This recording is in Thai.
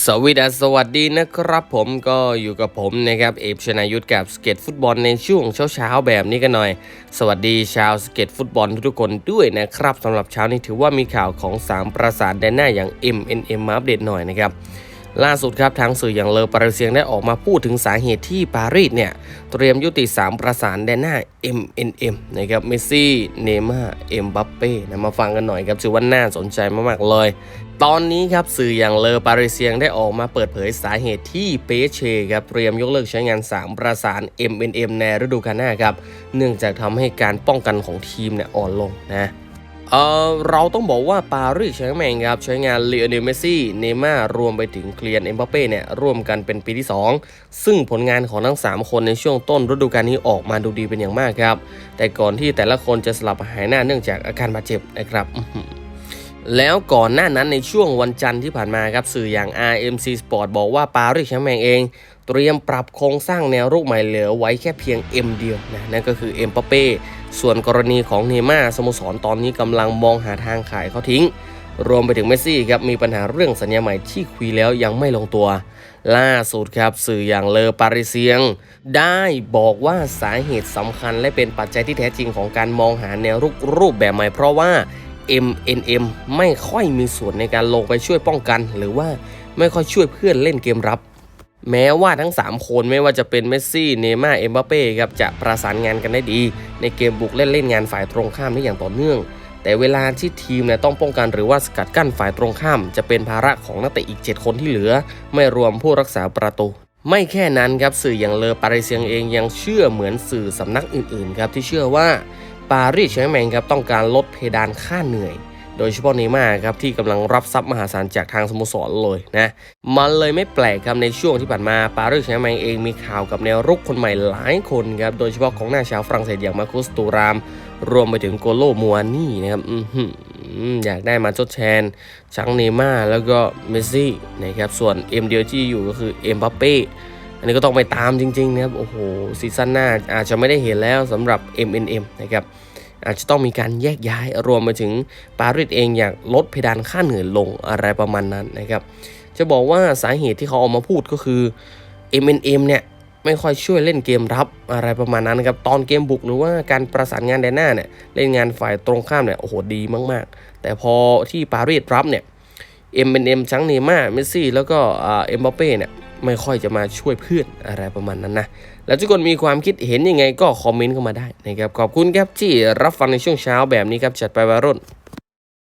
สวัสดีสวัสดีนะครับผมก็อยู่กับผมนะครับเอฟชนายุทธกับสเก็ตฟุตบอลในช่วงเช้าๆแบบนี้กันหน่อย สวัสดีชาวสเก็ตฟุตบอลทุกคนด้วยนะครับสำหรับเช้านี้ถือว่ามีข่าวของ 3 ประสานแดนหน้าอย่าง MNM มาอัปเดตหน่อยนะครับ ล่าสุดครับทางสื่ออย่างเลอปารีเซียงได้ออกมาพูดถึงสาเหตุที่ปารีสเนี่ยเตรียมยุติ 3 ประสานแดนหน้า MNM นะครับเมสซี่ เนม่า เอ็มบัปเป้นะมาฟังกันหน่อยครับถือว่าน่าสนใจมากๆเลย ตอนนี้ครับสื่ออย่างเลอปารีเซียงได้ออกมาเปิดเผยสาเหตุที่เปเช่ครับเตรียมยกเลิกใช้งาน 3 ประสาน MNM ในฤดูกาลหน้าครับเนื่องจากทำให้การป้องกันของทีมเนี่ยอ่อนลงนะ เออเราต้องบอกว่าปารีสแชงแมงครับใช้งานเลโอเนลเมสซี่เนม่ารวมไปถึงเคลียนเอ็มบัปเป้เนี่ยร่วมกันเป็นปีที่ 2 ซึ่งผลงานของทั้ง 3 คนในช่วงต้นฤดูกาลนี้ออกมาดูดีเป็นอย่างมากครับ แต่ก่อนที่แต่ละคนจะสลับหายหน้าเนื่องจากอาการบาดเจ็บนะครับ แล้วก่อนหน้านั้นในช่วงวันจันทร์ที่ผ่านมาครับสื่ออย่าง RMC Sport บอกว่าปารีสแชงแมงเอง เตรียมปรับโครงสร้างแนวรุกใหม่เหลือไว้แค่เพียง M เดียวนะนั่นก็คือเอ็มปาเป้ส่วนกรณีของเนย์ม่าร์สโมสรตอนนี้กำลังมองหาทางขายเขาทิ้ง รวมไปถึงเมสซี่ครับมีปัญหาเรื่องสัญญาใหม่ที่คุยแล้วยังไม่ลงตัว ล่าสุดครับสื่ออย่างเลอปาริเซียง ได้บอกว่าสาเหตุสำคัญและเป็นปัจจัยที่แท้จริงของการมองหาแนวรุกรูปแบบใหม่เพราะว่า MNM ไม่ค่อยมีส่วนในการลงไปช่วยป้องกัน หรือว่าไม่ค่อยช่วยเพื่อนเล่นเกมรับ แม้ว่าทั้ง 3 คนไม่ว่าจะเป็นเมสซี่ เนย์ม่า เอ็มบัปเป้ครับจะประสานงานกันได้ดี ในเกมบุกเล่นเล่นงานฝ่ายตรงข้ามได้อย่างต่อเนื่อง แต่เวลาที่ทีมเนี่ยต้องป้องกันหรือว่าสกัดกั้นฝ่ายตรงข้าม จะเป็นภาระของนักเตะอีก 7 คนที่เหลือ ไม่รวมผู้รักษาประตูไม่แค่นั้นครับสื่ออย่างเลอปาริเซียงเองยังเชื่อเหมือนสื่อสำนักอื่นๆครับที่เชื่อว่า ปารีสแชงแมงครับต้องการลดเพดานค่าเหนื่อย โดยเฉพาะเนม่าครับที่กำลังรับทรัพย์มหาศาลจากทางสโมสรเลยนะมันเลยไม่แปลกครับในช่วงที่ผ่านมาปารีสแชงแมงเองมีข่าวกับแนวรุกคนใหม่หลายคนครับโดยเฉพาะของหน้าชาวฝรั่งเศสอย่างมาคุสตูราม รวมไปถึงโกโลมัวนี่นะครับอยากได้มาทดแทนชังเนม่าแล้วก็เมสซี่นะครับส่วนเอ็มเดียวที่อยู่ก็คือเอ็มบัปเป้ อันนี้ก็ต้องไปตามจริงๆนะครับโอ้โหซีซั่นหน้าอาจจะไม่ได้เห็นแล้วสำหรับ MNM นะครับอาจจะต้องมีการแยกย้ายรวมไปถึงปารีสเองอยากลดเพดานค่าเหนื่อยลงอะไรประมาณนั้นนะครับจะบอกว่าสาเหตุที่เขาออกมาพูดก็คือ MNM เนี่ยไม่ค่อยช่วยเล่นเกมรับอะไรประมาณนั้นนะครับตอนเกมบุกหรือว่าการประสานงานแดนหน้าเนี่ยเล่นงานฝ่ายตรงข้ามเนี่ยโอ้โหดีมากๆ แต่พอที่ปารีสรับเนี่ย MNM ทั้งเนม่าเมสซี่แล้วก็เอ็มบัปเป้เนี่ย ไม่ค่อยจะมาช่วยเพื่อนอะไรประมาณนั้นนะ แล้วทุกคนมีความคิดเห็นยังไงก็คอมเมนต์เข้ามาได้นะครับ ขอบคุณครับที่รับฟังในช่วงเช้าแบบนี้ครับจัดไปวารุ่น